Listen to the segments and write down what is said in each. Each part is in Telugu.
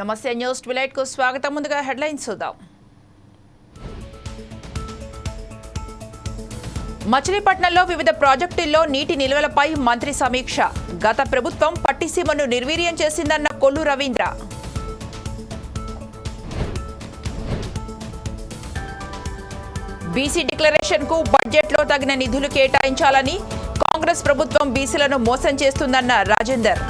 నమస్తే న్యూస్ ట్విలైట్కు స్వాగతం. ముందుగా హెడ్లైన్స్ చూద్దాం. మచిలీపట్నంలో వివిధ ప్రాజెక్టుల్లో నీటి నిల్వలపై మంత్రి సమీక్ష. గత ప్రభుత్వం పట్టిసీమను నిర్వీర్యం చేసిందన్న కొల్లు రవీంద్ర. బీసీ డిక్లరేషన్కు బడ్జెట్లో తగిన నిధులు కేటాయించాలని కాంగ్రెస్ ప్రభుత్వం బీసీలను మోసం చేస్తుందన్న రాజేందర్.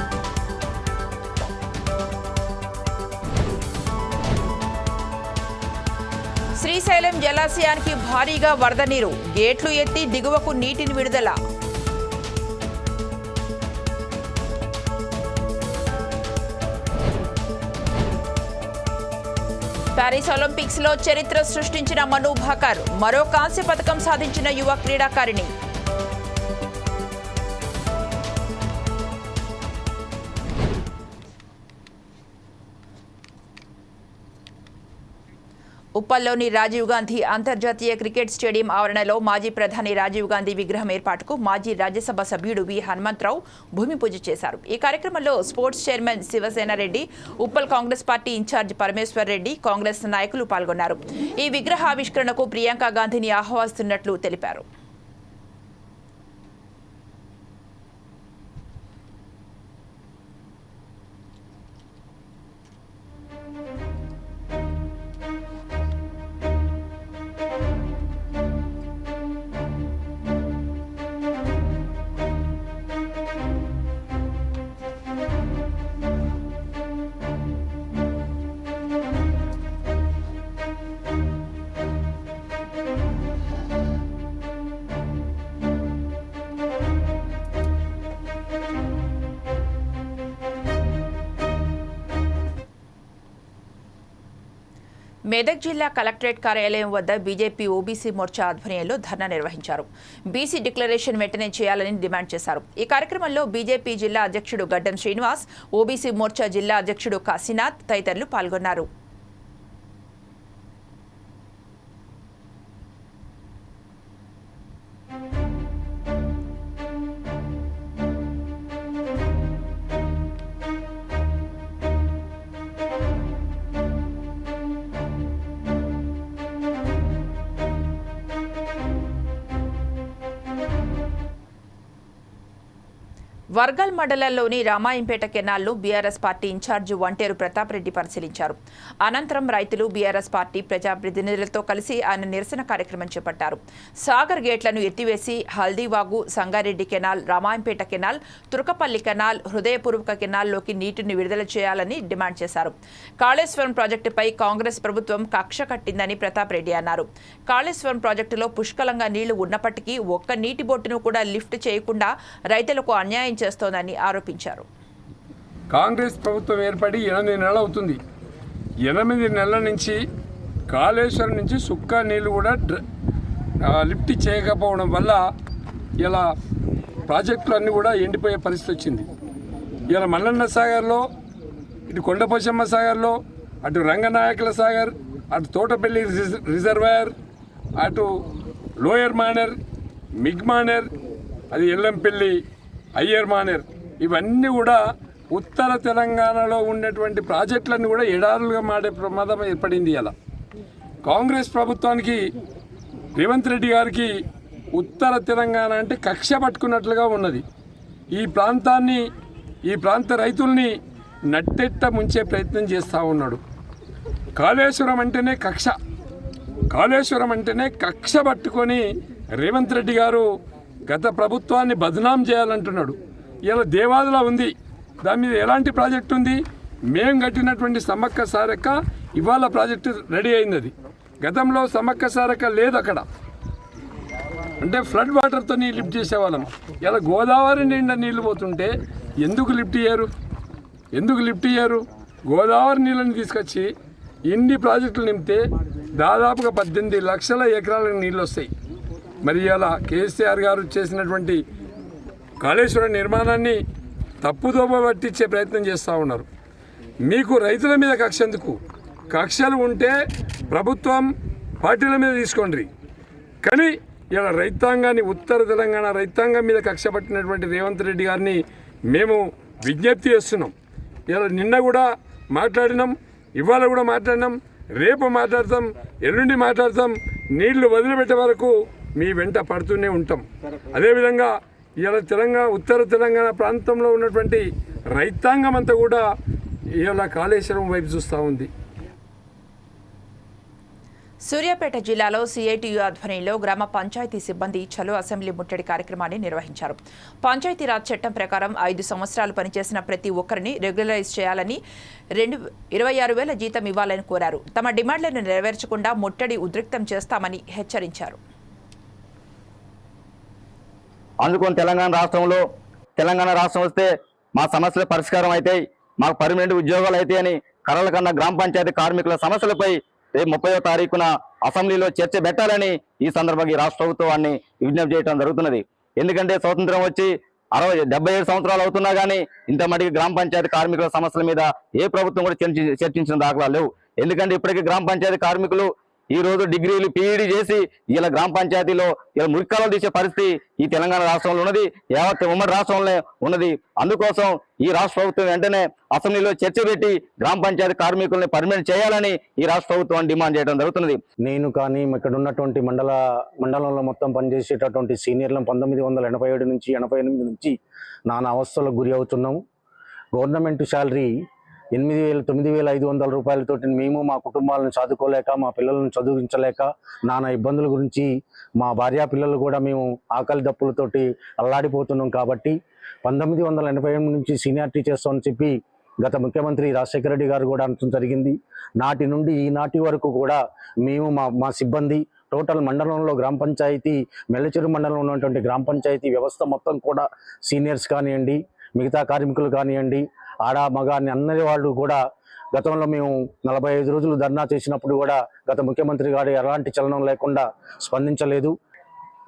శ్రీశైలం జలాశయానికి భారీగా వరద నీరు. గేట్లు ఎత్తి దిగువకు నీటిని విడుదల. ప్యారిస్ ఒలింపిక్స్లో చరిత్ర సృష్టించిన మను భాకర్ మరో కాంస్య పథకం సాధించిన యువ క్రీడాకారిణి. ఉప్పల్లోని రాజీవ్ గాంధీ అంతర్జాతీయ క్రికెట్ స్టేడియం ఆవరణలో మాజీ ప్రధాని రాజీవ్ గాంధీ విగ్రహం ఏర్పాటుకు మాజీ రాజ్యసభ సభ్యుడు వి హనుమంతరావు భూమి పూజ చేశారు. ఈ కార్యక్రమంలో sports chairman Shivasena Reddy Uppal Congress party incharge Parameshwar Reddy Congress నాయకులు పాల్గొన్నారు. ఈ విగ్రహ ఆవిష్కరణకు ప్రియాంక గాంధీని ఆహ్వానిస్తున్నట్లు తెలిపారు. మెదక్ జిల్లా కలెక్టరేట్ కార్యాలయం వద్ద బీజేపీ ఓబీసీ మోర్చా ఆధ్వర్యంలో ధర్నా నిర్వహించారు. బీసీ డిక్లరేషన్ వెంటనే చేయాలని డిమాండ్ చేశారు. ఈ కార్యక్రమంలో బీజేపీ జిల్లా అధ్యక్షుడు గడ్డం శ్రీనివాస్ ఓబీసీ మోర్చా జిల్లా అధ్యక్షుడు కాశీనాథ్ తదితరులు పాల్గొన్నారు. వర్గల్ మండలంలోని రామాయంపేట కెనాల్ను బీఆర్ఎస్ పార్టీ ఇన్ఛార్జి వంటేరు ప్రతాప్ రెడ్డి పరిశీలించారు. అనంతరం రైతులు బీఆర్ఎస్ పార్టీ ప్రజాప్రతినిధులతో కలిసి ఆయన నిరసన కార్యక్రమం చేపట్టారు. సాగర్ గేట్లను ఎత్తివేసి Haldivagu Sangareddy canal Ramayampet canal Turakapalli canal హృదయపూర్వక కెనాల్లోకి నీటిని విడుదల చేయాలని డిమాండ్ చేశారు. కాళేశ్వరం ప్రాజెక్టుపై కాంగ్రెస్ ప్రభుత్వం కక్ష కట్టిందని ప్రతాప్ రెడ్డి అన్నారు. కాళేశ్వరం ప్రాజెక్టులో పుష్కలంగా నీళ్ళు ఉన్నప్పటికీ ఒక్క నీటి బొట్టును కూడా లిఫ్ట్ చేయకుండా రైతులకు అన్యాయం చేస్తోందని ఆరోపించారు. కాంగ్రెస్ ప్రభుత్వం ఏర్పడి ఎనిమిది నెలలు అవుతుంది ఎనిమిది నెలల నుంచి కాళేశ్వరం నుంచి సుక్క నీళ్ళు కూడా డ్ర- లిఫ్ట్ చేయకపోవడం వల్ల ఇలా ప్రాజెక్టులు అన్నీ కూడా ఎండిపోయే పరిస్థితి వచ్చింది. ఇలా మల్లన్న సాగర్లో ఇటు కొండపోచమ్మ సాగర్లో అటు రంగనాయకుల సాగర్ అటు తోటపల్లి రిజ- రిజర్వాయర్ అటు లోయర్ మానర్ మిగ్ మానర్ అది ఎల్లంపల్లి అయ్యర్ మానేర్. ఇవన్నీ కూడా ఉత్తర తెలంగాణలో ఉన్నటువంటి ప్రాజెక్టులన్నీ కూడా ఎడారులుగా మాడే ప్రమాదం ఏర్పడింది ఇలా కాంగ్రెస్ ప్రభుత్వానికి రేవంత్ రెడ్డి గారికి ఉత్తర తెలంగాణ అంటే కక్ష పట్టుకున్నట్లుగా ఉన్నది. ఈ ప్రాంతాన్ని ఈ ప్రాంత రైతుల్ని నట్టెట్ట ముంచే ప్రయత్నం చేస్తూ ఉన్నాడు. కాళేశ్వరం అంటేనే కక్ష. కాళేశ్వరం అంటేనే కక్ష పట్టుకొని రేవంత్ రెడ్డి గారు గత ప్రభుత్వాన్ని బదనాం చేయాలంటున్నాడు. ఇలా దేవాదులా ఉంది. దాని మీద ఎలాంటి ప్రాజెక్ట్ ఉంది? మేము కట్టినటువంటి సమ్మక్క సారక్క ఇవాళ ప్రాజెక్టు రెడీ అయింది అది గతంలో సమ్మక్క సారక్క లేదు అక్కడ. అంటే ఫ్లడ్ వాటర్తో నీ లిఫ్ట్ చేసేవాళ్ళం. ఇలా గోదావరి నిండా నీళ్ళు పోతుంటే ఎందుకు లిఫ్ట్ ఇయ్యారు? ఎందుకు లిఫ్ట్ ఇయ్యారు? గోదావరి నీళ్ళని తీసుకొచ్చి ఇన్ని ప్రాజెక్టులు నింపితే దాదాపుగా పద్దెనిమిది లక్షల ఎకరాలకు నీళ్ళు వస్తాయి. మరి ఇలా కేసీఆర్ గారు చేసినటువంటి కాళేశ్వరం నిర్మాణాన్ని తప్పుదోమ పట్టించే ప్రయత్నం చేస్తూ ఉన్నారు. మీకు రైతుల మీద కక్ష ఎందుకు? కక్షలు ఉంటే ప్రభుత్వం పార్టీల మీద తీసుకోండి. కానీ ఇలా రైతాంగాన్ని ఉత్తర తెలంగాణ రైతాంగం మీద కక్ష పట్టినటువంటి రేవంత్ రెడ్డి గారిని మేము విజ్ఞప్తి చేస్తున్నాం. ఇలా నిన్న కూడా మాట్లాడినాం ఇవాళ కూడా మాట్లాడినాం రేపు మాట్లాడతాం ఎల్లుండి మాట్లాడతాం నీళ్ళు వదిలిపెట్టే వరకు మీ వెంట పడుతూనే ఉంటాం. అదేవిధంగా ఇవాళ తెలంగాణ ఉత్తర తెలంగాణ ప్రాంతంలో ఉన్నటువంటి రైతాంగం అంతా కూడా ఇవాళ కాళేశ్వరం వైపు చూస్తూ ఉంది. సూర్యాపేట జిల్లాలో సిఐటియు ఆధ్వర్యంలో గ్రామ పంచాయతీ సిబ్బంది చలో అసెంబ్లీ ముట్టడి కార్యక్రమాన్ని నిర్వహించారు. పంచాయతీరాజ్ చట్టం ప్రకారం ఐదు సంవత్సరాలు పనిచేసిన ప్రతి ఒక్కరిని రెగ్యులరైజ్ చేయాలని రెండు ఇరవై ఆరు వేల జీతం ఇవ్వాలని కోరారు. తమ డిమాండ్లను నెరవేర్చకుండా ముట్టడి ఉద్రిక్తం చేస్తామని హెచ్చరించారు. అందుకొని తెలంగాణ రాష్ట్రంలో తెలంగాణ రాష్ట్రం వస్తే మా సమస్యల పరిష్కారం అవుతాయి మాకు పర్మనెంట్ ఉద్యోగాలు అవుతాయని కర్రల కరల కన్నా గ్రామ పంచాయతీ కార్మికుల సమస్యలపై రేపు ముప్పయో తారీఖున అసెంబ్లీలో చర్చ పెట్టాలని ఈ సందర్భంగా ఈ రాష్ట్ర ప్రభుత్వాన్ని విజ్ఞప్తి చేయడం జరుగుతున్నది. ఎందుకంటే స్వతంత్రం వచ్చి అరవై డెబ్బై ఏడు సంవత్సరాలు అవుతున్నా కానీ ఇంత మటుకు గ్రామ పంచాయతీ కార్మికుల సమస్యల మీద ఏ ప్రభుత్వం కూడా చర్చి చర్చించిన దాఖలా లేవు. ఎందుకంటే ఇప్పటికీ గ్రామ పంచాయతీ కార్మికులు ఈ రోజు డిగ్రీలు పీఈడీ చేసి ఇలా గ్రామ పంచాయతీలో ఇలా మురికాలు తీసే పరిస్థితి ఈ తెలంగాణ రాష్ట్రంలో ఉన్నది యావత్ ఉమ్మడి రాష్ట్రంలో ఉన్నది. అందుకోసం ఈ రాష్ట్ర ప్రభుత్వం వెంటనే అసెంబ్లీలో చర్చ పెట్టి గ్రామ పంచాయతీ కార్మికుల్ని పర్మిట్ చేయాలని ఈ రాష్ట్ర ప్రభుత్వం డిమాండ్ చేయడం జరుగుతున్నది. నేను కానీ ఇక్కడ ఉన్నటువంటి మండల మండలంలో మొత్తం పనిచేసేటటువంటి సీనియర్లను పంతొమ్మిది వందల ఎనభై ఏడు నుంచి ఎనభై ఎనిమిది నుంచి నానా అవస్థలకు గురి అవుతున్నాము. గవర్నమెంట్ శాలరీ ఎనిమిది వేల తొమ్మిది వేల ఐదు వందల రూపాయలతోటి మేము మా కుటుంబాలను చదువుకోలేక మా పిల్లలను చదివించలేక నానా ఇబ్బందుల గురించి మా భార్యా పిల్లలు కూడా మేము ఆకలి దప్పులతోటి అల్లాడిపోతున్నాం కాబట్టి పంతొమ్మిది వందల ఎనభై ఎనిమిది నుంచి సీనియారిటీ చేస్తామని చెప్పి గత ముఖ్యమంత్రి రాజశేఖర రెడ్డి గారు కూడా అనడం జరిగింది. నాటి నుండి ఈనాటి వరకు కూడా మేము మా మా సిబ్బంది టోటల్ మండలంలో గ్రామ పంచాయతీ మెల్లచెరు మండలంలో ఉన్నటువంటి గ్రామ పంచాయతీ వ్యవస్థ మొత్తం కూడా సీనియర్స్ కానివ్వండి మిగతా కార్మికులు కానివ్వండి ఆడ మగ అని అన్నది వాళ్ళు కూడా గతంలో మేము నలభై ఐదు రోజులు ధర్నా చేసినప్పుడు కూడా గత ముఖ్యమంత్రి గారు ఎలాంటి చలనం లేకుండా స్పందించలేదు.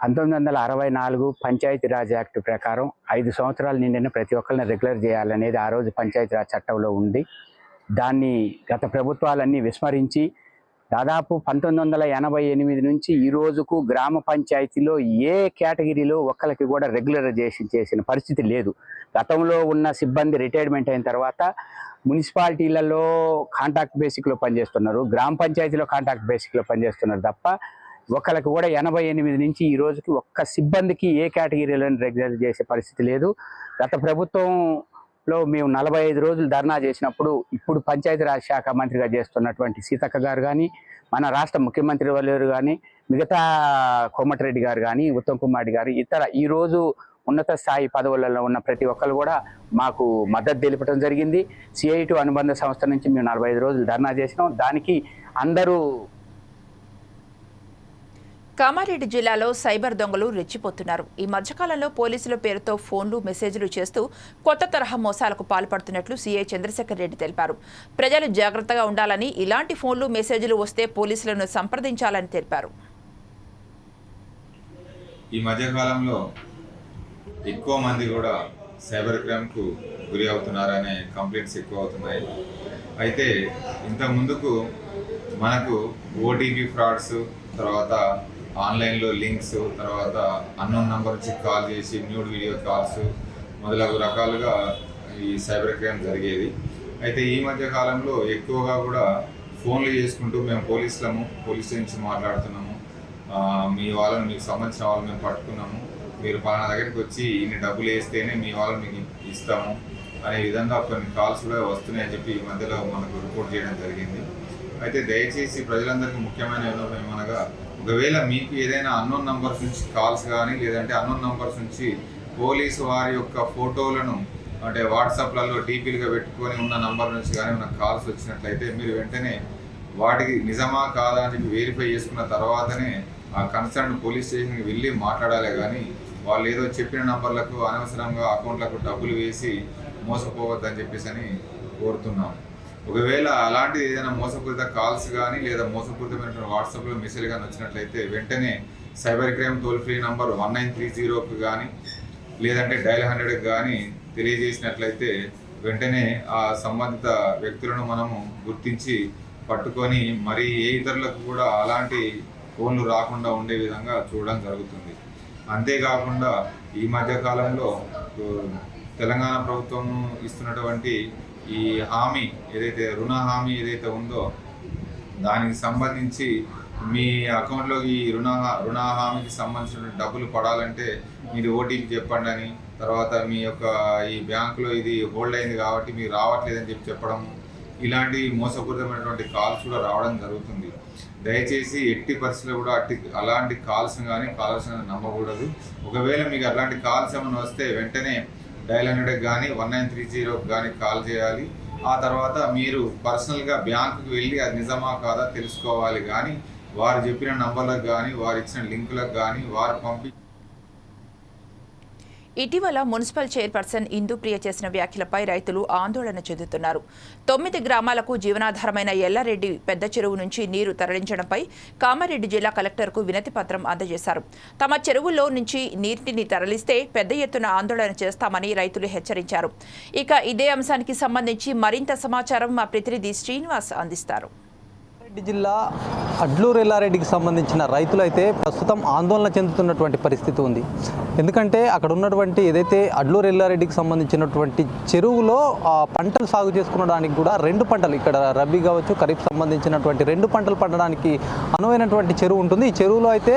పంతొమ్మిది వందల అరవై నాలుగు పంచాయతీ రాజ్ యాక్ట్ ప్రకారం ఐదు సంవత్సరాలు నిండిన ప్రతి ఒక్కరిని రెగ్యులర్ చేయాలనేది ఆ రోజు పంచాయతీ రాజ్ చట్టంలో ఉంది. దాన్ని గత ప్రభుత్వాలన్నీ విస్మరించి దాదాపు పంతొమ్మిది వందల ఎనభై ఎనిమిది నుంచి ఈ రోజుకు గ్రామ పంచాయతీలో ఏ కేటగిరీలో ఒక్కరికి కూడా రెగ్యులరైజేషన్ చేసిన పరిస్థితి లేదు. గతంలో ఉన్న సిబ్బంది రిటైర్మెంట్ అయిన తర్వాత మున్సిపాలిటీలలో కాంట్రాక్ట్ బేసిక్లో పనిచేస్తున్నారు గ్రామ పంచాయతీలో కాంట్రాక్ట్ బేసిక్లో పనిచేస్తున్నారు తప్ప ఒకరికి కూడా ఎనభై ఎనిమిది నుంచి ఈ రోజుకి ఒక్క సిబ్బందికి ఏ కేటగిరీలో రెగ్యులర్ చేసే పరిస్థితి లేదు. గత ప్రభుత్వం లో మేము నలభై ఐదు రోజులు ధర్నా చేసినప్పుడు ఇప్పుడు పంచాయతీరాజ్ శాఖ మంత్రిగా చేస్తున్నటువంటి సీతక్క గారు కానీ మన రాష్ట్ర ముఖ్యమంత్రి వాళ్ళు కానీ మిగతా కోమటిరెడ్డి గారు కానీ ఉత్తమ్ కుమార్ గారు ఇతర ఈరోజు ఉన్నత స్థాయి పదవులలో ఉన్న ప్రతి ఒక్కరు కూడా మాకు మద్దతు తెలిపడం జరిగింది. సిఐటు అనుబంధ సంస్థ నుంచి మేము నలభై ఐదు రోజులు ధర్నా చేసినాం. దానికి అందరూ కామారెడ్డి జిల్లాలో సైబర్ దొంగలు రెచ్చిపోతున్నారు. ఈ మధ్యకాలంలో పోలీసుల పేరుతో ఫోన్లు మెసేజ్లు చేస్తూ కొత్త తరహా మోసాలకు పాల్పడుతున్నట్లు సీఐ చంద్రశేఖర్ రెడ్డి తెలిపారు. ప్రజలు జాగ్రత్తగా ఉండాలని ఇలాంటి ఫోన్లు మెసేజ్లు వస్తే పోలీసులను సంప్రదించాలని తెలిపారు. ఈ మధ్యకాలంలో ఎక్కువ మంది కూడా సైబర్ క్రైమ్కు గురి అవుతున్నారనే కంప్లైంట్స్ ఎక్కువ అవుతున్నాయి అయితే ఇంత ముందుకు మనకు ఓటీపీ ఫ్రాడ్స్ తర్వాత ఆన్లైన్లో లింక్స్ తర్వాత అన్నోన్ నంబర్ నుంచి కాల్ చేసి న్యూడ్ వీడియో కాల్స్ మొదలగు రకాలుగా ఈ సైబర్ క్రైమ్ జరిగేది. అయితే ఈ మధ్య కాలంలో ఎక్కువగా కూడా ఫోన్లు చేసుకుంటూ మేము పోలీసులము పోలీస్ నుంచి మాట్లాడుతున్నాము. మీ వాళ్ళని మీకు సంబంధించిన వాళ్ళని మేము పట్టుకున్నాము. మీరు పలానా దగ్గరికి వచ్చి ఇన్ని డబ్బులు వేస్తేనే మీ వాళ్ళని మీకు ఇస్తాము అనే విధంగా కొన్ని కాల్స్ కూడా వస్తున్నాయని చెప్పి ఈ మధ్యలో మనకు రిపోర్ట్ చేయడం జరిగింది. అయితే దయచేసి ప్రజలందరికీ ముఖ్యమైన ఏమనగా ఒకవేళ మీకు ఏదైనా అన్నోన్ నంబర్స్ నుంచి కాల్స్ కానీ లేదంటే అన్నోన్ నంబర్స్ నుంచి పోలీసు వారి యొక్క ఫోటోలను అంటే వాట్సాప్లలో డీపీలుగా పెట్టుకొని ఉన్న నంబర్ నుంచి కానీ ఉన్న కాల్స్ వచ్చినట్లయితే మీరు వెంటనే వాటికి నిజమా కాదా అని చెప్పి వెరిఫై చేసుకున్న తర్వాతనే ఆ కన్సర్న్ పోలీస్ స్టేషన్కి వెళ్ళి మాట్లాడాలి కానీ వాళ్ళు ఏదో చెప్పిన నంబర్లకు అనవసరంగా అకౌంట్లకు డబ్బులు వేసి మోసపోవద్దని చెప్పేసి అని కోరుతున్నాం ఒకవేళ అలాంటిది ఏదైనా మోసపూరిత కాల్స్ కానీ లేదా మోసపూరితమైనటువంటి వాట్సాప్లో మెసేజ్ కానీ వచ్చినట్లయితే వెంటనే cyber crime toll free number one nine three జీరోకి కానీ లేదంటే డైల్ హండ్రెడ్కి కానీ తెలియజేసినట్లయితే వెంటనే ఆ సంబంధిత వ్యక్తులను మనము గుర్తించి పట్టుకొని మరి ఏ ఇతరులకు కూడా అలాంటి ఫోన్లు రాకుండా ఉండే విధంగా చూడడం జరుగుతుంది. అంతేకాకుండా ఈ మధ్య కాలంలో తెలంగాణ ప్రభుత్వం ఇస్తున్నటువంటి ఈ హామీ ఏదైతే రుణ హామీ ఏదైతే ఉందో దానికి సంబంధించి మీ అకౌంట్లో ఈ రుణ రుణ హామీకి సంబంధించిన డబ్బులు పడాలంటే మీరు ఓటీపీ చెప్పండి అని తర్వాత మీ యొక్క ఈ బ్యాంకులో ఇది హోల్డ్ అయింది కాబట్టి మీరు రావట్లేదని చెప్పి చెప్పడం ఇలాంటి మోసపూరితమైనటువంటి కాల్స్ కూడా రావడం జరుగుతుంది. దయచేసి ఎట్టి పరిస్థితుల్లో కూడా అట్టి అలాంటి కాల్స్ కానీ కాల్స్ కానీ నమ్మకూడదు. ఒకవేళ మీకు అలాంటి కాల్స్ ఏమైనా వస్తే వెంటనే డైల్ హండ్రెడ్కి కానీ వన్ నైన్ త్రీ జీరోకి కానీ కాల్ చేయాలి. ఆ తర్వాత మీరు పర్సనల్గా బ్యాంకుకి వెళ్ళి అది నిజమా కాదా తెలుసుకోవాలి. కానీ వారు చెప్పిన నంబర్లకు కానీ వారు ఇచ్చిన లింకులకు కానీ వారు పంపి ఇటీవల మున్సిపల్ చైర్పర్సన్ ఇందుప్రియ చేసిన వ్యాఖ్యలపై రైతులు ఆందోళన చెందుతున్నారు. తొమ్మిది గ్రామాలకు జీవనాధారమైన ఎల్లారెడ్డి పెద్ద చెరువు నుంచి నీరు తరలించడంపై కామారెడ్డి జిల్లా కలెక్టర్కు వినతి పత్రం అందజేశారు. తమ చెరువులో నుంచి నీటిని తరలిస్తే పెద్ద ఎత్తున ఆందోళన చేస్తామని రైతులు హెచ్చరించారు. ఇక ఇదే అంశానికి సంబంధించి మరింత సమాచారం మా ప్రతినిధి శ్రీనివాస్ అందిస్తారు. రెడ్డి జిల్లా అడ్లూరు ఎల్లారెడ్డికి సంబంధించిన రైతులైతే ప్రస్తుతం ఆందోళన చెందుతున్నటువంటి పరిస్థితి ఉంది. ఎందుకంటే అక్కడ ఉన్నటువంటి ఏదైతే అడ్లూరు ఎల్లారెడ్డికి సంబంధించినటువంటి చెరువులో పంటలు సాగు చేసుకునడానికి కూడా రెండు పంటలు ఇక్కడ రబీ కావచ్చు ఖరీఫ్ సంబంధించినటువంటి రెండు పంటలు పండడానికి అనువైనటువంటి చెరువు ఉంటుంది. ఈ చెరువులో అయితే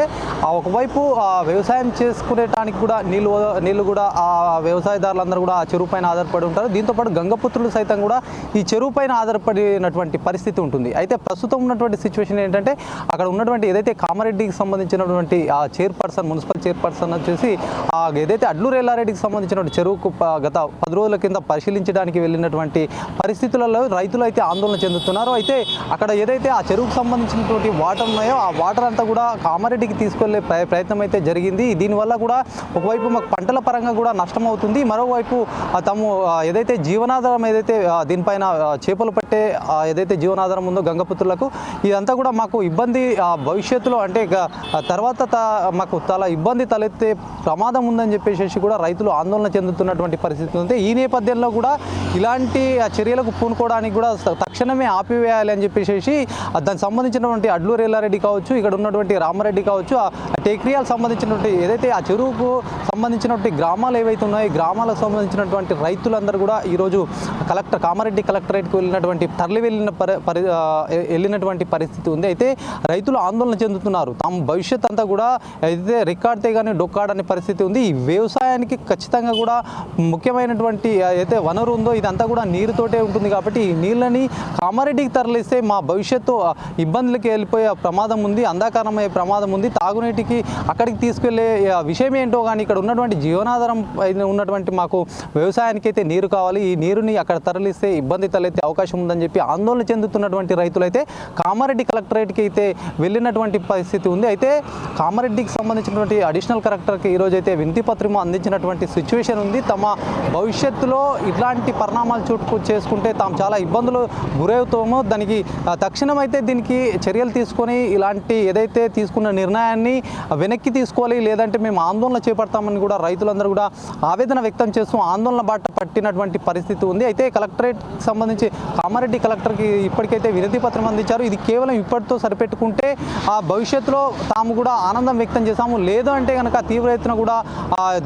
ఒకవైపు ఆ వ్యవసాయం చేసుకునేటానికి కూడా నీళ్ళు నీళ్ళు కూడా ఆ వ్యవసాయదారులందరూ కూడా ఆ చెరువు పైన ఆధారపడి ఉంటారు. దీంతోపాటు గంగపుత్రులు సైతం కూడా ఈ చెరువు పైన ఆధారపడినటువంటి పరిస్థితి ఉంటుంది. అయితే ప్రస్తుతం ఉన్నటువంటి సిచ్యువేషన్ ఏంటంటే అక్కడ ఉన్నటువంటి ఏదైతే కామారెడ్డికి సంబంధించినటువంటి ఆ చైర్పర్సన్ మున్సిపల్ చైర్పర్సన్ వచ్చేసి ఆ ఏదైతే అడ్లూరు ఎల్లారెడ్డికి సంబంధించినటువంటి చెరువుకు గత పది రోజుల కింద పరిశీలించడానికి వెళ్ళినటువంటి పరిస్థితులలో రైతులు అయితే ఆందోళన చెందుతున్నారు. అయితే అక్కడ ఏదైతే ఆ చెరువుకు సంబంధించినటువంటి వాటర్ ఉన్నాయో ఆ వాటర్ అంతా కూడా కామారెడ్డికి తీసుకెళ్ళే ప్రయత్నం అయితే జరిగింది. దీనివల్ల కూడా ఒకవైపు మాకు పంటల పరంగా కూడా నష్టం అవుతుంది. మరోవైపు తము తాము ఏదైతే జీవనాధారం ఏదైతే దీనిపైన చేపలు పట్టే ఏదైతే జీవనాధారం ఉందో గంగపుత్రులకు ఇదంతా కూడా మాకు ఇబ్బంది ఆ, భవిష్యత్తులో అంటే ఇక తర్వాత త- మాకు చాలా ఇబ్బంది తలెత్తే ప్రమాదం ఉందని చెప్పేసి కూడా రైతులు ఆందోళన చెందుతున్నటువంటి పరిస్థితి ఉంది. ఈ నేపథ్యంలో కూడా ఇలాంటి ఆ, చర్యలకు పూనుకోవడానికి కూడా తక్షణమే ఆపివేయాలి అని చెప్పేసి దానికి సంబంధించినటువంటి అడ్లూరు ఎల్లారెడ్డి కావచ్చు ఇక్కడ ఉన్నటువంటి రామారెడ్డి కావచ్చు ఆ టేక్రియాలకు సంబంధించినటువంటి ఏదైతే ఆ చెరువుకు సంబంధించినటువంటి గ్రామాలు ఏవైతే ఉన్నాయో గ్రామాలకు సంబంధించినటువంటి రైతులందరూ కూడా ఈరోజు కలెక్టర్ కామారెడ్డి కలెక్టరేట్కి వెళ్ళినటువంటి తరలి వెళ్ళిన పరి వెళ్ళిన చేసినటువంటి పరిస్థితి ఉంది. అయితే రైతులు ఆందోళన చెందుతున్నారు. తమ భవిష్యత్ అంతా కూడా అయితే రికార్డ్తే కానీ డొక్కాడని పరిస్థితి ఉంది. ఈ వ్యవసాయానికి ఖచ్చితంగా కూడా ముఖ్యమైనటువంటి అయితే వనరు ఉందో ఇదంతా కూడా నీరుతోటే ఉంటుంది కాబట్టి ఈ నీళ్ళని కామారెడ్డికి తరలిస్తే మా భవిష్యత్తు ఇబ్బందులకి వెళ్ళిపోయే ప్రమాదం ఉంది అంధకారమయ్యే ప్రమాదం ఉంది. తాగునీటికి అక్కడికి తీసుకెళ్ళే విషయం ఏంటో కానీ ఇక్కడ ఉన్నటువంటి జీవనాధారం ఉన్నటువంటి మాకు వ్యవసాయానికి అయితే నీరు కావాలి. ఈ నీరుని అక్కడ తరలిస్తే ఇబ్బంది తలెత్తే అవకాశం ఉందని చెప్పి ఆందోళన చెందుతున్నటువంటి రైతులైతే కామారెడ్డి కలెక్టరేట్కి అయితే వెళ్ళినటువంటి పరిస్థితి ఉంది. అయితే కామారెడ్డికి సంబంధించినటువంటి అడిషనల్ కలెక్టర్కి ఈరోజు అయితే వినతి పత్రం అందించినటువంటి సిచ్యువేషన్ ఉంది. తమ భవిష్యత్తులో ఇట్లాంటి పరిణామాలు చుట్టు చేసుకుంటే తాము చాలా ఇబ్బందులు గురవుతామో దానికి తక్షణం అయితే దీనికి చర్యలు తీసుకొని ఇలాంటి ఏదైతే తీసుకున్న నిర్ణయాన్ని వెనక్కి తీసుకోవాలి లేదంటే మేము ఆందోళన చేపడతామని కూడా రైతులందరూ కూడా ఆవేదన వ్యక్తం చేస్తూ ఆందోళన బాట పట్టినటువంటి పరిస్థితి ఉంది. అయితే కలెక్టరేట్ సంబంధించి కామారెడ్డి కలెక్టర్కి ఇప్పటికైతే వినతి పత్రం అందించారు. ఇది కేవలం ఇప్పటితో సరిపెట్టుకుంటే ఆ భవిష్యత్తులో తాము కూడా ఆనందం వ్యక్తం చేశాము. లేదు అంటే కనుక తీవ్ర ఎత్తున కూడా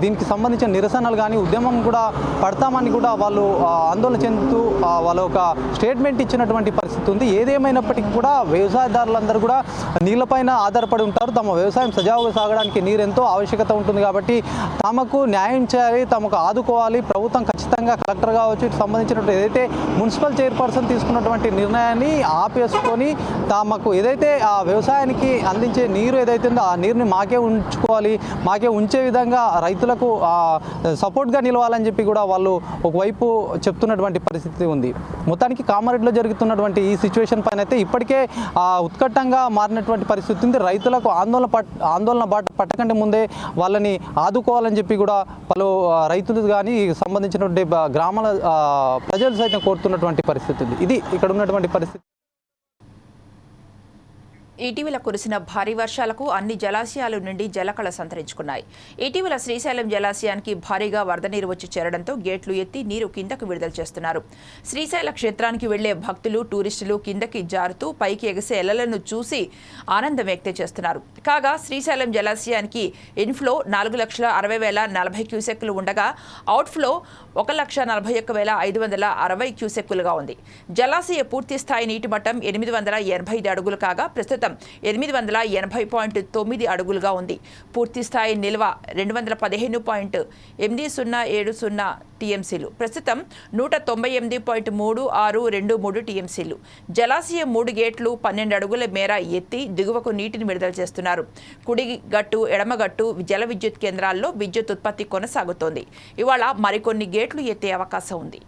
దీనికి సంబంధించిన నిరసనలు కానీ ఉద్యమం కూడా పడతామని కూడా వాళ్ళు ఆందోళన చెందుతూ వాళ్ళ ఒక స్టేట్మెంట్ ఇచ్చినటువంటి పరిస్థితి ఉంది. ఏదేమైనప్పటికీ కూడా వ్యవసాయదారులందరూ కూడా నీళ్ళపైన ఆధారపడి ఉంటారు. తమ వ్యవసాయం సజావుగా సాగడానికి నీరు ఎంతో ఆవశ్యకత ఉంటుంది కాబట్టి తమకు న్యాయం చేయాలి తమకు ఆదుకోవాలి ప్రభుత్వం ఖచ్చితంగా కలెక్టర్ కావచ్చు ఇటు సంబంధించినటువంటి ఏదైతే మున్సిపల్ చైర్పర్సన్ తీసుకున్నటువంటి నిర్ణయాన్ని ఆపేసుకొని తమకు ఏదైతే ఆ వ్యవసాయానికి అందించే నీరు ఏదైతే ఉందో ఆ నీరుని మాకే ఉంచుకోవాలి మాకే ఉంచే విధంగా రైతులకు సపోర్ట్గా నిలవాలని చెప్పి కూడా వాళ్ళు ఒకవైపు చెప్తున్నటువంటి పరిస్థితి ఉంది. మొత్తానికి కామారెడ్డిలో జరుగుతున్నటువంటి ఈ సిచ్యువేషన్ పైన అయితే ఇప్పటికే ఆ, ఉత్కట్టంగా మారినటువంటి పరిస్థితి ఉంది. రైతులకు ఆందోళన పట్ ఆందోళన బాట పట్టకంటే ముందే వాళ్ళని ఆదుకోవాలని చెప్పి కూడా పలు రైతులు కానీ సంబంధించినటువంటి గ్రామాల ఆ, ప్రజలు సైతం కోరుతున్నటువంటి పరిస్థితి ఉంది. ఇది ఇక్కడ ఉన్నటువంటి పరిస్థితి. ఇటీవల కురిసిన భారీ వర్షాలకు అన్ని జలాశయాలు నుండి జలకళ సంతరించుకున్నాయి. ఇటీవల శ్రీశైలం జలాశయానికి భారీగా వరద నీరు వచ్చి చేరడంతో గేట్లు ఎత్తి నీరు కిందకు విడుదల చేస్తున్నారు. శ్రీశైల క్షేత్రానికి వెళ్ళే భక్తులు టూరిస్టులు కిందకి జారుతూ పైకి ఎగసే ఎలలను చూసి ఆనందం వ్యక్తం చేస్తున్నారు. కాగా శ్రీశైలం జలాశయానికి ఇన్ఫ్లో నాలుగు లక్షల అరవై వేల నలభై క్యూసెక్కులు ఉండగా అవుట్ఫ్లో ఒక లక్ష నలభై ఒక్క వేల ఐదు వందల అరవై క్యూసెక్కులుగా ఉంది. జలాశయ పూర్తి స్థాయి నీటి మట్టం ఎనిమిది వందల ఎనభై ఐదు అడుగులు కాగా ప్రస్తుతం ఎనిమిది వందల ఎనభై పాయింట్ తొమ్మిది అడుగులుగా ఉంది. పూర్తి స్థాయి నిల్వ రెండు వందల పదిహేను పాయింట్ ఎనిమిది సున్నా ఏడు సున్నా టీఎంసీలు. ప్రస్తుతం నూట తొంభై ఎనిమిది పాయింట్ మూడు ఆరు రెండు మూడు టీఎంసీలు. జలాశయం మూడు గేట్లు పన్నెండు అడుగుల మేర ఎత్తి దిగువకు నీటిని విడుదల చేస్తున్నారు. కుడి గట్టు ఎడమగట్టు జల విద్యుత్ కేంద్రాల్లో విద్యుత్ ఉత్పత్తి కొనసాగుతోంది. ఇవాళ మరికొన్ని గేట్లు ఎత్తే అవకాశం ఉంది.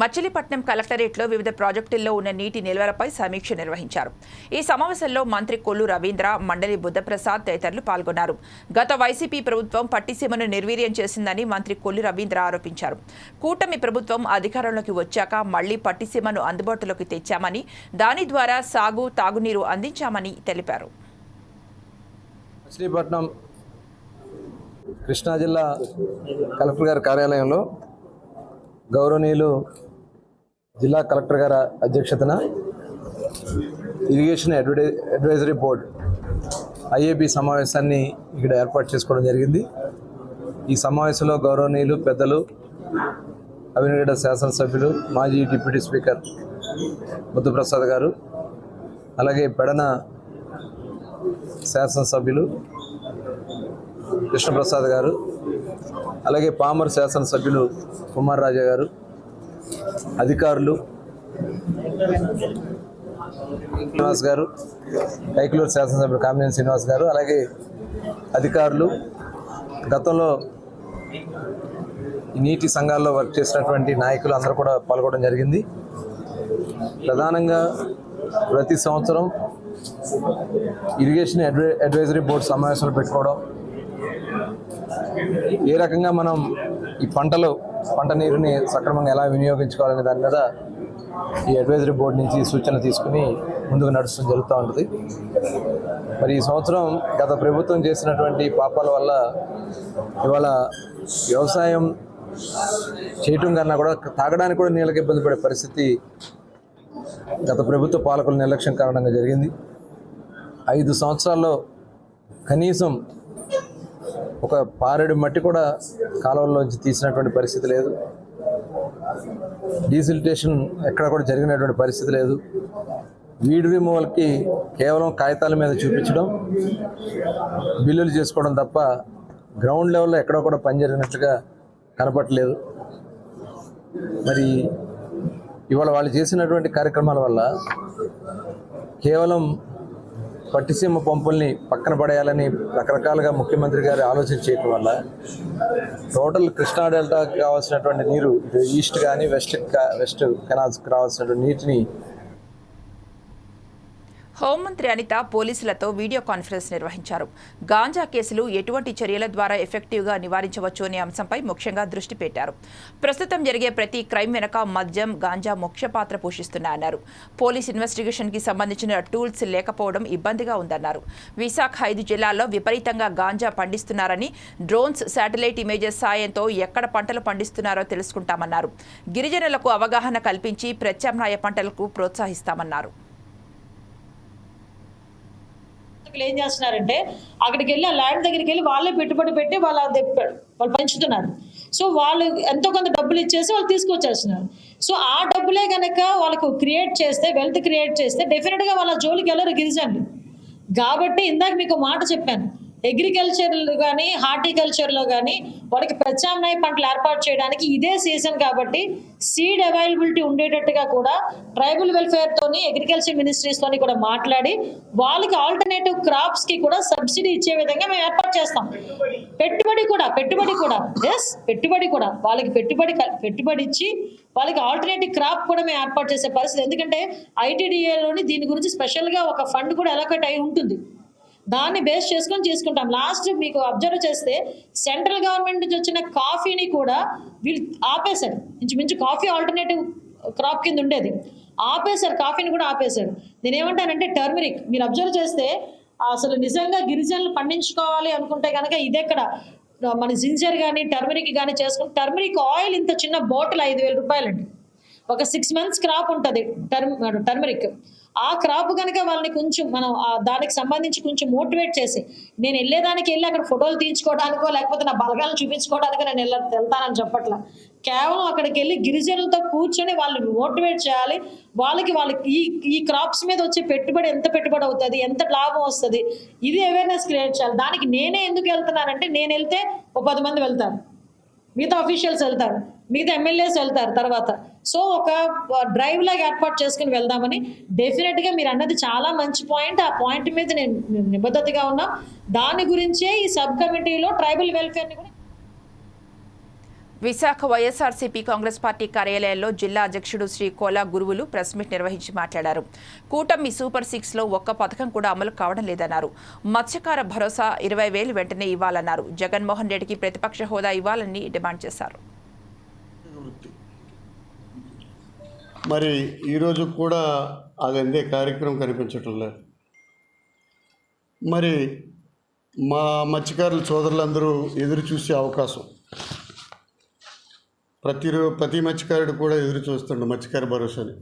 మచిలీపట్నం కలెక్టరేట్లో వివిధ ప్రాజెక్టుల్లో ఉన్న నీటి నిల్వలపై సమీక్ష నిర్వహించారు. ఈ సమావేశంలో మంత్రి కొల్లు రవీంద్ర మండలి బుద్ధప్రసాద్ తదితరులు పాల్గొన్నారు. గత వైసీపీ ప్రభుత్వం పట్టిసీమను నిర్వీర్యం చేసిందని మంత్రి కొల్లు రవీంద్ర ఆరోపించారు. కూటమి ప్రభుత్వం అధికారంలోకి వచ్చాక మళ్ళీ పట్టిసీమను అందుబాటులోకి తెచ్చామని దాని ద్వారా సాగు తాగునీరు అందించామని తెలిపారు. మచిలీపట్నం కృష్ణా జిల్లా కలెక్టర్ గారి కార్యాలయంలో గౌరవనీయులు జిల్లా కలెక్టర్ గారి అధ్యక్షతన irrigation advisory advisory board IAB సమావేశాన్ని ఇక్కడ ఏర్పాటు చేసుకోవడం జరిగింది. ఈ సమావేశంలో గౌరవనీయులు పెద్దలు అవినగడ శాసనసభ్యులు మాజీ డిప్యూటీ స్పీకర్ ముద్దుప్రసాద్ గారు అలాగే పెడన శాసనసభ్యులు కృష్ణప్రసాద్ గారు అలాగే పామర్ శాసనసభ్యులు కుమార్ రాజా గారు అధికారులు. శ్రీనివాస్ గారు కైకులూరు శాసనసభ్యుడు కామినేని శ్రీనివాస్ గారు అలాగే అధికారులు. గతంలో నీటి సంఘాల్లో వర్క్ చేసినటువంటి నాయకులు అందరూ కూడా పాల్గొనడం జరిగింది. ప్రధానంగా ప్రతి సంవత్సరం ఇరిగేషన్ అడ్వై అడ్వైజరీ బోర్డు సమావేశాలు పెట్టుకోవడం. ఏ రకంగా మనం ఈ పంటలో పంట నీరుని సక్రమంగా ఎలా వినియోగించుకోవాలనే దాని మీద ఈ అడ్వైజరీ బోర్డు నుంచి సూచన తీసుకుని ముందుకు నడుస్తూ జరుగుతూ ఉంటుంది. మరి ఈ సంవత్సరం గత ప్రభుత్వం చేసినటువంటి పాపాల వల్ల ఇవాళ వ్యవసాయం చేయటం కన్నా కూడా తాగడానికి కూడా నీళ్ళకి ఇబ్బంది పడే పరిస్థితి గత ప్రభుత్వ పాలకుల నిర్లక్ష్యం కారణంగా జరిగింది. ఐదు సంవత్సరాల్లో కనీసం ఒక పారెడు మట్టి కూడా కాలువల్లోంచి తీసినటువంటి పరిస్థితి లేదు. డీసిల్టేషన్ ఎక్కడ కూడా జరిగినటువంటి పరిస్థితి లేదు. వీడ్ రిమూవల్కి కేవలం కాగితాల మీద చూపించడం బిల్లులు చేసుకోవడం తప్ప గ్రౌండ్ లెవెల్లో ఎక్కడో కూడా పని జరిగినట్లుగా కనపట్లేదు మరి ఇవాళ వాళ్ళు చేసినటువంటి కార్యక్రమాల వల్ల కేవలం పట్టిసీమ పంపుల్ని పక్కన పడేయాలని రకరకాలుగా ముఖ్యమంత్రి గారు ఆలోచన చేయడం వల్ల టోటల్ కృష్ణా డెల్టాకి కావాల్సినటువంటి నీరు ఈస్ట్ కానీ వెస్ట్ వెస్ట్ కెనాల్స్కి రావాల్సినటువంటి నీటిని హోంమంత్రి అనిత పోలీసులతో వీడియో కాన్ఫరెన్స్ నిర్వహించారు. గాంజా కేసులు ఎటువంటి చర్యల ద్వారా ఎఫెక్టివ్గా నివారించవచ్చు అనే అంశంపై ముఖ్యంగా దృష్టి పెట్టారు. ప్రస్తుతం జరిగే ప్రతి క్రైమ్ వెనక మద్యం గాంజా ముఖ్య పాత్ర పోషిస్తున్నాయన్నారు. పోలీస్ ఇన్వెస్టిగేషన్కి సంబంధించిన టూల్స్ లేకపోవడం ఇబ్బందిగా ఉందన్నారు. విశాఖ ఐదు జిల్లాల్లో విపరీతంగా గాంజా పండిస్తున్నారని డ్రోన్స్ శాటిలైట్ ఇమేజెస్ సాయంతో ఎక్కడ పంటలు పండిస్తున్నారో తెలుసుకుంటామన్నారు. గిరిజనులకు అవగాహన కల్పించి ప్రత్యామ్నాయ పంటలకు ప్రోత్సహిస్తామన్నారు. వాళ్ళు ఏం చేస్తున్నారంటే అక్కడికి వెళ్ళి ఆ ల్యాండ్ దగ్గరికి వెళ్ళి వాళ్ళే పెట్టుబడి పెట్టి వాళ్ళ వాళ్ళు పెంచుతున్నారు. సో వాళ్ళు ఎంతో కొంత డబ్బులు ఇచ్చేసి వాళ్ళు తీసుకొచ్చేస్తున్నారు. సో ఆ డబ్బులే కనుక వాళ్ళకు క్రియేట్ చేస్తే వెల్త్ క్రియేట్ చేస్తే డెఫినెట్గా వాళ్ళ జోలికి వెళ్ళరు గిరిజనులు. కాబట్టి ఇందాక మీకు మాట చెప్పాను. అగ్రికల్చర్ కానీ హార్టికల్చర్లో కానీ వాళ్ళకి ప్రత్యామ్నాయ పంటలు ఏర్పాటు చేయడానికి ఇదే సీజన్ కాబట్టి సీడ్ అవైలబిలిటీ ఉండేటట్టుగా కూడా ట్రైబల్ వెల్ఫేర్ తోని అగ్రికల్చర్ మినిస్ట్రీస్ తోని కూడా మాట్లాడి వాళ్ళకి ఆల్టర్నేటివ్ క్రాప్స్కి కూడా సబ్సిడీ ఇచ్చే విధంగా మేము ఏర్పాటు చేస్తాం. పెట్టుబడి కూడా పెట్టుబడి కూడా ఎస్ పెట్టుబడి కూడా. వాళ్ళకి పెట్టుబడి పెట్టుబడి ఇచ్చి వాళ్ళకి ఆల్టర్నేటివ్ క్రాప్ కూడా మేము ఏర్పాటు చేసే పరిస్థితి. ఎందుకంటే ఐటీడీఏలోని దీని గురించి స్పెషల్గా ఒక ఫండ్ కూడా అలొకేట్ అయి ఉంటుంది. దాన్ని బేస్ చేసుకొని తీసుకుంటాం లాస్ట్ మీకు అబ్జర్వ్ చేస్తే సెంట్రల్ గవర్నమెంట్ నుంచి వచ్చిన కాఫీని కూడా వీళ్ళు ఆపేశారు. ఇంచుమించు కాఫీ ఆల్టర్నేటివ్ క్రాప్ కింద ఉండేది. ఆపేశారు కాఫీని కూడా ఆపేశారు. నేను ఏమంటానంటే టర్మరిక్ మీరు అబ్జర్వ్ చేస్తే అసలు నిజంగా గిరిజనులు పండించుకోవాలి అనుకుంటే కనుక ఇదెక్కడ మన జింజర్ కానీ టర్మరిక్ కానీ చేసుకుని టర్మరిక్ ఆయిల్ ఇంత చిన్న బాటిల్ ఐదు వేల రూపాయలండి. ఒక సిక్స్ మంత్స్ క్రాప్ ఉంటుంది టర్మ్ టర్మరిక్ ఆ క్రాప్ కనుక వాళ్ళని కొంచెం మనం దానికి సంబంధించి కొంచెం మోటివేట్ చేసి నేను వెళ్ళేదానికి వెళ్ళి అక్కడ ఫోటోలు తీయించుకోవడానికో లేకపోతే నా బలగాలను చూపించుకోవడానికో నేను వెళ్ళ వెళ్తానని చెప్పట్లా. కేవలం అక్కడికి వెళ్ళి గిరిజనులతో కూర్చొని వాళ్ళు మోటివేట్ చేయాలి. వాళ్ళకి వాళ్ళకి ఈ ఈ క్రాప్స్ మీద వచ్చే పెట్టుబడి ఎంత పెట్టుబడి అవుతుంది ఎంత లాభం వస్తుంది ఇది అవేర్నెస్ క్రియేట్ చేయాలి. దానికి నేనే ఎందుకు వెళ్తున్నానంటే నేను వెళ్తే ఒక పది మంది వెళ్తాను మిగతా అఫీషియల్స్ వెళ్తారు మిగతా ఎమ్మెల్యేస్ వెళ్తారు తర్వాత. సో ఒక డ్రైవ్ లాగా ఏర్పాటు చేసుకుని వెళ్దామని డెఫినెట్గా మీరు అన్నది చాలా మంచి పాయింట్ ఆ పాయింట్ మీద నేను నిబద్ధతగా ఉన్నా. దాని గురించే ఈ సబ్ కమిటీలో ట్రైబల్ వెల్ఫేర్ని కూడా విశాఖ వైఎస్ఆర్సీపీ కాంగ్రెస్ పార్టీ కార్యాలయంలో జిల్లా అధ్యక్షుడు శ్రీ కోలా గురువులు ప్రెస్ మీట్ నిర్వహించి మాట్లాడారు. కూటమి సూపర్ సిక్స్లో ఒక్క పథకం కూడా అమలు కావడం లేదన్నారు. మత్స్యకార భరోసా ఇరవై వేలు వెంటనే ఇవ్వాలన్నారు. జగన్మోహన్ రెడ్డికి ప్రతిపక్ష హోదా ఇవ్వాలని డిమాండ్ చేశారు. మరి ఈరోజు కూడా అది అందే కార్యక్రమం కనిపించటం లేదు. మరి మా మత్స్యకారుల సోదరులందరూ ఎదురు చూసే అవకాశం. ప్రతిరో ప్రతి మత్స్యకారుడు కూడా ఎదురు చూస్తుండు మత్స్యకార భరోసాని.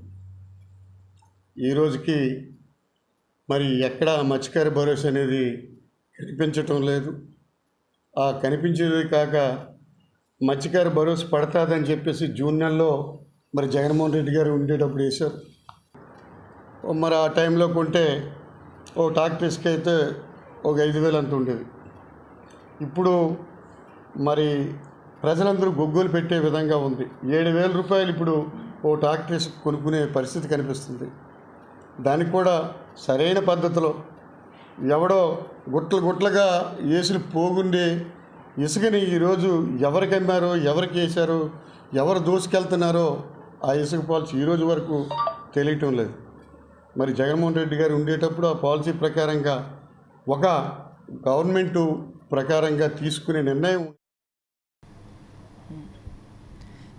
ఈ రోజుకి మరి ఎక్కడ మత్స్యకార భరోసా అనేది కనిపించటం లేదు. ఆ కనిపించేది కాక మత్స్యకార భరోసా పడతాదని చెప్పేసి జూన్ నెలలో మరి జగన్మోహన్ రెడ్డి గారు ఉండేటప్పుడు వేశారు. మరి ఆ టైంలో కొంటే ఓ ట్రాక్టర్ అయితే ఒక ఐదు వేలు అంత ఉండేది. ఇప్పుడు మరి ప్రజలందరూ గొగ్గులు పెట్టే విధంగా ఉంది. ఏడు వేల రూపాయలు ఇప్పుడు ఓ ట్రాక్టర్ కొనుక్కునే పరిస్థితి కనిపిస్తుంది. దానికి కూడా సరైన పద్ధతిలో ఎవడో గుట్టలు గుట్లగా వేసిన పోగుండే ఇసుకని ఈరోజు ఎవరికి అమ్మారో ఎవరికి వేశారో ఎవరు దోసుకెళ్తున్నారో ఆ ఇసుక పాలసీ ఈరోజు వరకు తెలియటం లేదు. మరి జగన్మోహన్ రెడ్డి గారు ఉండేటప్పుడు ఆ పాలసీ ప్రకారంగా ఒక గవర్నమెంటు ప్రకారంగా తీసుకునే నిర్ణయం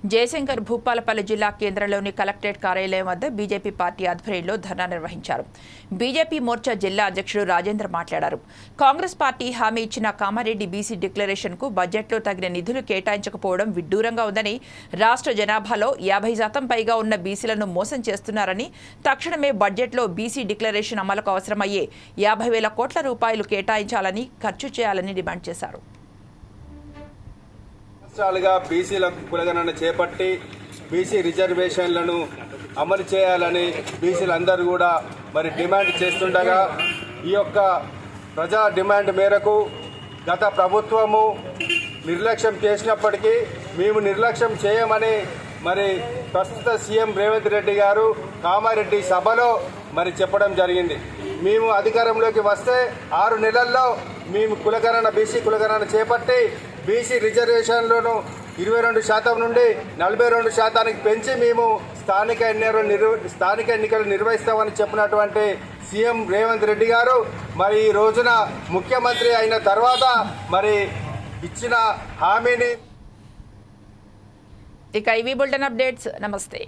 జయశంకర్ భూపాలపల్లి జిల్లా కేంద్రంలోని కలెక్టరేట్ కార్యాలయం వద్ద బీజేపీ పార్టీ ఆధ్వర్యంలో ధర్నా నిర్వహించారు. బీజేపీ మోర్చా జిల్లా అధ్యక్షుడు రాజేంద్ర మాట్లాడారు. కాంగ్రెస్ పార్టీ హామీ ఇచ్చిన కామారెడ్డి బీసీ డిక్లరేషన్కు బడ్జెట్లో తగిన నిధులు కేటాయించకపోవడం విడ్డూరంగా ఉందని రాష్ట్ర జనాభాలో యాభై శాతం పైగా ఉన్న బీసీలను మోసం చేస్తున్నారని తక్షణమే బడ్జెట్లో బీసీ డిక్లరేషన్ అమలుకు అవసరమయ్యే యాభై వేల కోట్ల రూపాయలు కేటాయించాలని ఖర్చు చేయాలని డిమాండ్ చేశారు. సంవత్సరాలుగా బీసీలకు కులగణన చేపట్టి బీసీ రిజర్వేషన్లను అమలు చేయాలని బీసీలందరూ కూడా మరి డిమాండ్ చేస్తుండగా ఈ యొక్క ప్రజా డిమాండ్ మేరకు గత ప్రభుత్వము నిర్లక్ష్యం చేసినప్పటికీ మేము నిర్లక్ష్యం చేయమని మరి ప్రస్తుత సీఎం రేవంత్ రెడ్డి గారు కామారెడ్డి సభలో మరి చెప్పడం జరిగింది. మేము అధికారంలోకి వస్తే ఆరు నెలల్లో మేము కులగణన బీసీ కులగణన చేపట్టి బీసీ రిజర్వేషన్లను ఇరవై రెండు శాతం నుండి నలభై రెండు శాతానికి పెంచి మేము స్థానిక ఎన్నికలు నిర్వ స్థానిక ఎన్నికలు నిర్వహిస్తామని చెప్పినటువంటి సీఎం రేవంత్ రెడ్డి గారు మరి ఈ రోజున ముఖ్యమంత్రి అయిన తర్వాత మరి ఇచ్చిన హామీని ఇక ఇవి బులెటిన్ అప్డేట్స్. నమస్తే.